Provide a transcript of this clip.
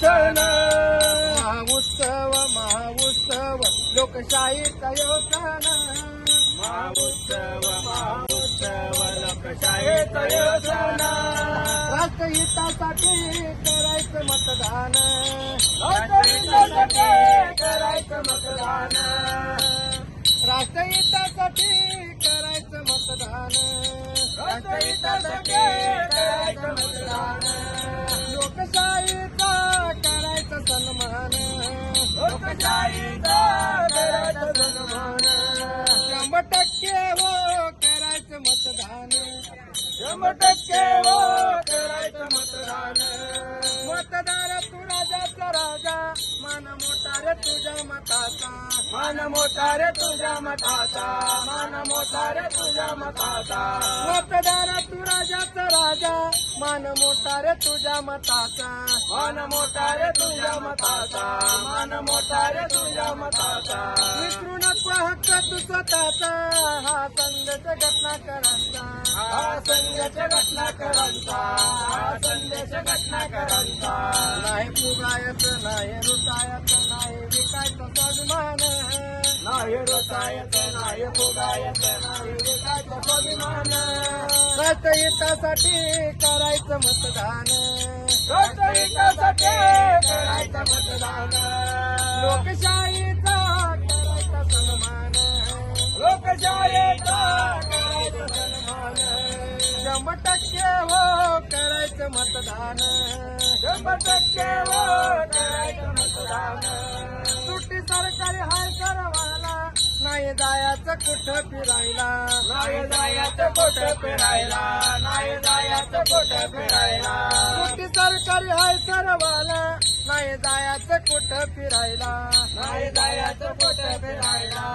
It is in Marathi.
सण महाउत्सव महाउत्सव लोकशाहीचा यो सण महाउत्सव महाउत्सव लोकशाहीचा यो सण राष्ट्रहितासाठी करायचं मतदान. राष्ट्रहितासाठी करायचं मतदान. राष्ट्रहितासाठी करायचं मतदान. राष्ट्रहितासाठी करायचं मतदान. शंभर टक्के हो करायचं मतदान. शंभर टक्के हो करायचं मतदान मतदार तू राजाचा राजा. मान मोठा रे तुझ्या मताचा. मान मोठा रे तुझ्या मताचा. मान मोठा रे तुझ्या मताचा. मतदार तू राजाचा राजा. मान मोठा रे तुझ्या मताचा. मान मोठा रे तुझ्या मताचा. मान मोठा रे तुझ्या मताचा. विसरू नको हक्क तू स्वतःचा. हा संदेश घटनाकरांचा हा संदेश घटनाकरांचा हा संदेश घटनाकरांचा नाही फुगायचं नाही रुटायचं नाही विकायचं स्वाभिमान. नाही रोसायचं नाही फुगायचं नाही विकायचं स्वाभिमान. राष्ट्रहितासाठी करायचं मतदान. करायचं मतदान. लोकशाहीचा करायचं मतदान. शंभर टक्के करायचं मतदान सुट्टी सरकारी हाय करवाला नाही जायचं कुठं फिरायला. नाही जायचं कुठं फिरायला. नाही जायचं कुठं फिरायला. सुट्टी सरकारी हाय करवाला नाही जायचं कुठं फिरायला. नाही जायचं कुठं फिरायला.